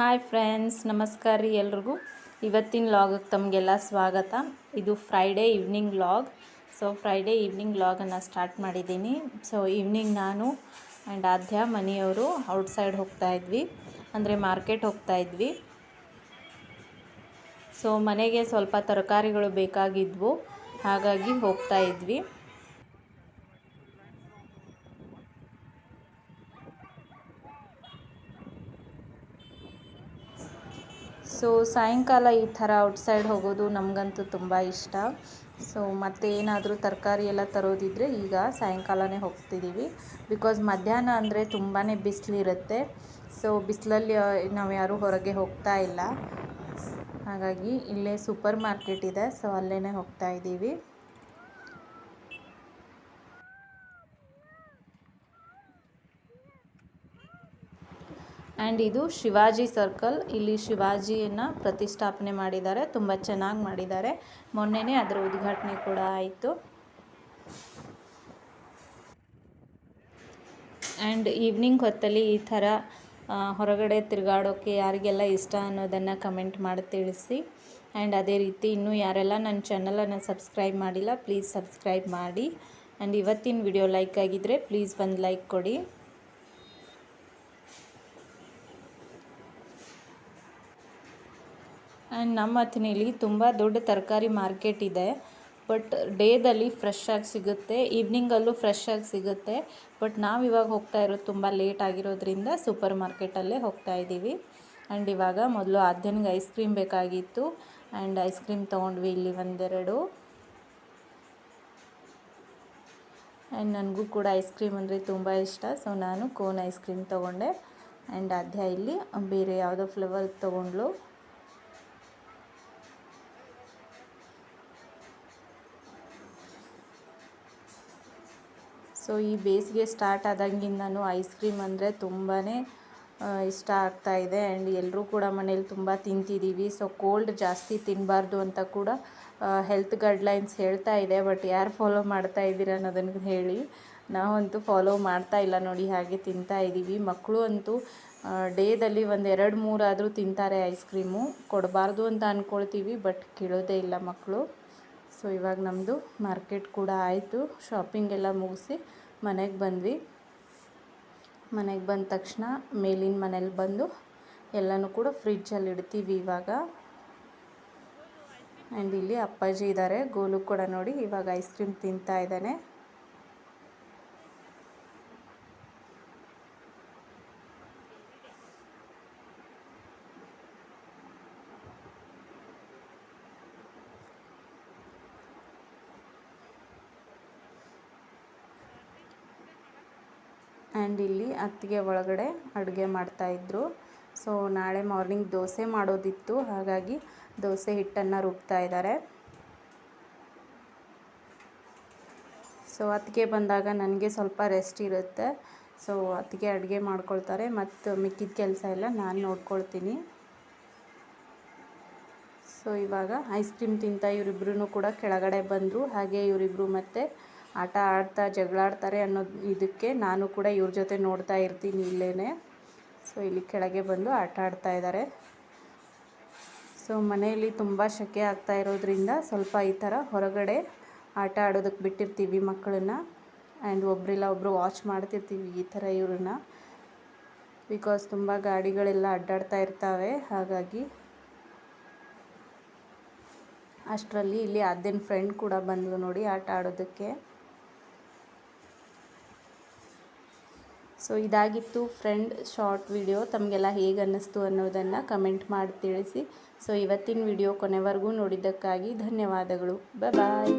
Hi friends, ನಮಸ್ಕಾರ ರೀ ಎಲ್ರಿಗೂ. ಇವತ್ತಿನ ಲಾಗಕ್ಕೆ ತಮಗೆಲ್ಲ ಸ್ವಾಗತ. ಇದು Friday evening vlog so Friday evening ಲಾಗನ್ನು start ಮಾಡಿದ್ದೀನಿ. ಸೊ ಈವ್ನಿಂಗ್ ನಾನು ಆ್ಯಂಡ್ ಆದ್ಯ ಮನೆಯವರು ಔಟ್ಸೈಡ್ ಹೋಗ್ತಾ ಇದ್ವಿ. ಅಂದರೆ ಮಾರ್ಕೆಟ್ ಹೋಗ್ತಾ ಇದ್ವಿ. ಸೊ ಮನೆಗೆ ಸ್ವಲ್ಪ ತರಕಾರಿಗಳು ಬೇಕಾಗಿದ್ವು. ಹಾಗಾಗಿ ಹೋಗ್ತಾ ಸೊ ಸಾಯಂಕಾಲ ಈ ಥರ ಔಟ್ಸೈಡ್ ಹೋಗೋದು ನಮಗಂತೂ ತುಂಬ ಇಷ್ಟ. ಸೊ ಮತ್ತೆ ಏನಾದರೂ ತರಕಾರಿ ಎಲ್ಲ ತರೋದಿದ್ರೆ ಈಗ ಸಾಯಂಕಾಲನೇ ಹೋಗ್ತಿದ್ದೀವಿ ಬಿಕಾಸ್ ಮಧ್ಯಾಹ್ನ ಅಂದರೆ ತುಂಬಾ ಬಿಸಿಲಿರುತ್ತೆ ಸೊ ಬಿಸಿಲಲ್ಲಿ ನಾವು ಯಾರೂ ಹೊರಗೆ ಹೋಗ್ತಾ ಇಲ್ಲ. ಹಾಗಾಗಿ ಇಲ್ಲೇ ಸೂಪರ್ ಮಾರ್ಕೆಟ್ ಇದೆ. ಸೊ ಅಲ್ಲೇ ಹೋಗ್ತಾ ಇದ್ದೀವಿ ಆ್ಯಂಡ್ ಇದು ಶಿವಾಜಿ ಸರ್ಕಲ್ ಇಲ್ಲಿ ಶಿವಾಜಿಯನ್ನು ಪ್ರತಿಷ್ಠಾಪನೆ ಮಾಡಿದ್ದಾರೆ. ತುಂಬ ಚೆನ್ನಾಗಿ ಮಾಡಿದ್ದಾರೆ. ಮೊನ್ನೆನೇ ಅದರ ಉದ್ಘಾಟನೆ ಕೂಡ ಆಯಿತು. ಆ್ಯಂಡ್ ಈವ್ನಿಂಗ್ ಹೊತ್ತಲ್ಲಿ ಈ ಥರ ಹೊರಗಡೆ ತಿರುಗಾಡೋಕ್ಕೆ ಯಾರಿಗೆಲ್ಲ ಇಷ್ಟ ಅನ್ನೋದನ್ನು ಕಮೆಂಟ್ ಮಾಡಿ ತಿಳಿಸಿ. ಆ್ಯಂಡ್ ಅದೇ ರೀತಿ ಇನ್ನೂ ಯಾರೆಲ್ಲ ನನ್ನ ಚಾನಲನ್ನು ಸಬ್ಸ್ಕ್ರೈಬ್ ಮಾಡಿಲ್ಲ ಪ್ಲೀಸ್ ಸಬ್ಸ್ಕ್ರೈಬ್ ಮಾಡಿ. ಆ್ಯಂಡ್ ಇವತ್ತಿನ ವಿಡಿಯೋ ಲೈಕ್ ಆಗಿದ್ದರೆ ಪ್ಲೀಸ್ ಒಂದು ಲೈಕ್ ಕೊಡಿ. ಆ್ಯಂಡ್ ನಮ್ಮ ಅಥಣಿಲಿ ತುಂಬ ದೊಡ್ಡ ತರಕಾರಿ ಮಾರ್ಕೆಟ್ ಇದೆ. ಬಟ್ ಡೇದಲ್ಲಿ ಫ್ರೆಶ್ ಆಗಿ ಸಿಗುತ್ತೆ. ಈವ್ನಿಂಗಲ್ಲೂ ಫ್ರೆಶ್ ಆಗಿ ಸಿಗುತ್ತೆ. ಬಟ್ ನಾವು ಇವಾಗ ಹೋಗ್ತಾ ಇರೋದು ತುಂಬ ಲೇಟ್ ಆಗಿರೋದ್ರಿಂದ ಸೂಪರ್ ಮಾರ್ಕೆಟಲ್ಲೇ ಹೋಗ್ತಾ ಇದ್ದೀವಿ. ಆ್ಯಂಡ್ ಇವಾಗ ಮೊದಲು ಆದ್ಯನಿಗೆ ಐಸ್ ಕ್ರೀಮ್ ಬೇಕಾಗಿತ್ತು. ಆ್ಯಂಡ್ ಐಸ್ ಕ್ರೀಮ್ ತೊಗೊಂಡ್ವಿ ಇಲ್ಲಿ ಒಂದೆರಡು. ಆ್ಯಂಡ್ ನನಗೂ ಕೂಡ ಐಸ್ ಕ್ರೀಮ್ ಅಂದರೆ ತುಂಬ ಇಷ್ಟ. ಸೊ ನಾನು ಕೋನ್ ಐಸ್ ಕ್ರೀಮ್ ತೊಗೊಂಡೆ. ಆ್ಯಂಡ್ ಆದ್ಯ ಇಲ್ಲಿ ಬೇರೆ ಯಾವುದೋ ಫ್ಲೇವರ್ ತೊಗೊಂಡ್ಲು ಸೊ ಈ ಬೇಸಿಗೆ ಸ್ಟಾರ್ಟ್ ಆದಂಗಿಂದನೂ ಐಸ್ ಕ್ರೀಮ್ ಅಂದರೆ ತುಂಬಾ ಇಷ್ಟ ಆಗ್ತಾ ಇದೆ. ಆ್ಯಂಡ್ ಎಲ್ಲರೂ ಕೂಡ ಮನೇಲಿ ತುಂಬ ತಿಂತಿದ್ದೀವಿ ಸೊ ಕೋಲ್ಡ್ ಜಾಸ್ತಿ ತಿನ್ನಬಾರ್ದು ಅಂತ ಕೂಡ ಹೆಲ್ತ್ ಗೈಡ್ಲೈನ್ಸ್ ಹೇಳ್ತಾ ಇದೆ. ಬಟ್ ಯಾರು ಫಾಲೋ ಮಾಡ್ತಾ ಇದ್ದೀರ ಅನ್ನೋದನ್ನು ಹೇಳಿ. ನಾವಂತೂ ಫಾಲೋ ಮಾಡ್ತಾ ಇಲ್ಲ ನೋಡಿ, ಹಾಗೆ ತಿಂತಾ ಇದ್ದೀವಿ ಮಕ್ಕಳು ಅಂತೂ ಡೇದಲ್ಲಿ ಒಂದು ಎರಡು ಮೂರಾದರೂ ತಿಂತಾರೆ ಐಸ್ ಕ್ರೀಮು. ಕೊಡಬಾರ್ದು ಅಂತ ಅಂದ್ಕೊಳ್ತೀವಿ ಬಟ್ ಕೇಳೋದೇ ಇಲ್ಲ ಮಕ್ಕಳು. ಸೊ ಇವಾಗ ನಮ್ಮದು ಮಾರ್ಕೆಟ್ ಕೂಡ ಆಯಿತು. ಶಾಪಿಂಗ್ ಎಲ್ಲ ಮುಗಿಸಿ ಮನೆಗೆ ಬಂದ್ವಿ. ಮನೆಗೆ ಬಂದ ತಕ್ಷಣ ಮೇಲಿನ ಮನೇಲಿ ಬಂದು ಎಲ್ಲನೂ ಕೂಡ ಫ್ರಿಡ್ಜಲ್ಲಿ ಇಡ್ತೀವಿ ಇವಾಗ. ಆ್ಯಂಡ್ ಇಲ್ಲಿ ಅಪ್ಪಾಜಿ ಇದ್ದಾರೆ ಗೋಲು ಕೂಡ ನೋಡಿ ಇವಾಗ ಐಸ್ ಕ್ರೀಮ್ ತಿಂತಾ ಇದ್ದಾನೆ. ಆ್ಯಂಡ್ ಇಲ್ಲಿ ಅತ್ತಿಗೆ ಒಳಗಡೆ ಅಡುಗೆ ಮಾಡ್ತಾಯಿದ್ರು ಸೊ ನಾಳೆ ಮಾರ್ನಿಂಗ್ ದೋಸೆ ಮಾಡೋದಿತ್ತು. ಹಾಗಾಗಿ ದೋಸೆ ಹಿಟ್ಟನ್ನು ರುಬ್ತಾ ಇದ್ದಾರೆ. ಸೊ ಅತ್ತಿಗೆ ಬಂದಾಗ ನನಗೆ ಸ್ವಲ್ಪ ರೆಸ್ಟ್ ಇರುತ್ತೆ. ಸೊ ಅತ್ತಿಗೆ ಅಡುಗೆ ಮಾಡ್ಕೊಳ್ತಾರೆ. ಮತ್ತು ಮಿಕ್ಕಿದ ಕೆಲಸ ಎಲ್ಲ ನಾನು ನೋಡ್ಕೊಳ್ತೀನಿ. ಸೊ ಇವಾಗ ಐಸ್ ಕ್ರೀಮ್ ತಿಂತ ಇವರಿಬ್ರು ಕೂಡ ಕೆಳಗಡೆ ಬಂದರು. ಹಾಗೆ ಇವರಿಬ್ಬರು ಮತ್ತೆ ಆಟ ಆಡ್ತಾ ಜಗಳಾಡ್ತಾರೆ ಅನ್ನೋದು ಇದಕ್ಕೆ ನಾನು ಕೂಡ ಇವ್ರ ಜೊತೆ ನೋಡ್ತಾ ಇರ್ತೀನಿ ಇಲ್ಲೇ ಸೊ ಇಲ್ಲಿ ಕೆಳಗೆ ಬಂದು ಆಟ ಆಡ್ತಾ ಇದ್ದಾರೆ ಸೊ ಮನೆಯಲ್ಲಿ ತುಂಬ ಶೆಕೆ ಆಗ್ತಾ ಇರೋದ್ರಿಂದ ಸ್ವಲ್ಪ ಈ ಥರ ಹೊರಗಡೆ ಆಟ ಆಡೋದಕ್ಕೆ ಬಿಟ್ಟಿರ್ತೀವಿ ಮಕ್ಕಳನ್ನ. ಆ್ಯಂಡ್ ಒಬ್ಬರಿಲ್ಲ ಒಬ್ಬರು ವಾಚ್ ಮಾಡ್ತಿರ್ತೀವಿ ಈ ಥರ ಇವ್ರನ್ನ. ಬಿಕಾಸ್ ತುಂಬ ಗಾಡಿಗಳೆಲ್ಲ ಅಡ್ಡಾಡ್ತಾ ಇರ್ತವೆ, ಹಾಗಾಗಿ ಅಷ್ಟರಲ್ಲಿ ಇಲ್ಲಿ ಅದೇನು ಫ್ರೆಂಡ್ ಕೂಡ ಬಂದಳು ನೋಡಿ ಆಟ ಆಡೋದಕ್ಕೆ. ಸೊ ಇದಾಗಿತ್ತು ಫ್ರೆಂಡ್ ಶಾರ್ಟ್ ವಿಡಿಯೋ. ತಮಗೆಲ್ಲ ಹೇಗೆ ಅನ್ನಿಸ್ತು ಅನ್ನೋದನ್ನು ಕಮೆಂಟ್ ಮಾಡಿ ತಿಳಿಸಿ. ಸೊ ಇವತ್ತಿನ ವಿಡಿಯೋ ಕೊನೆವರೆಗೂ ನೋಡಿದ್ದಕ್ಕಾಗಿ ಧನ್ಯವಾದಗಳು. ಬಾಯ್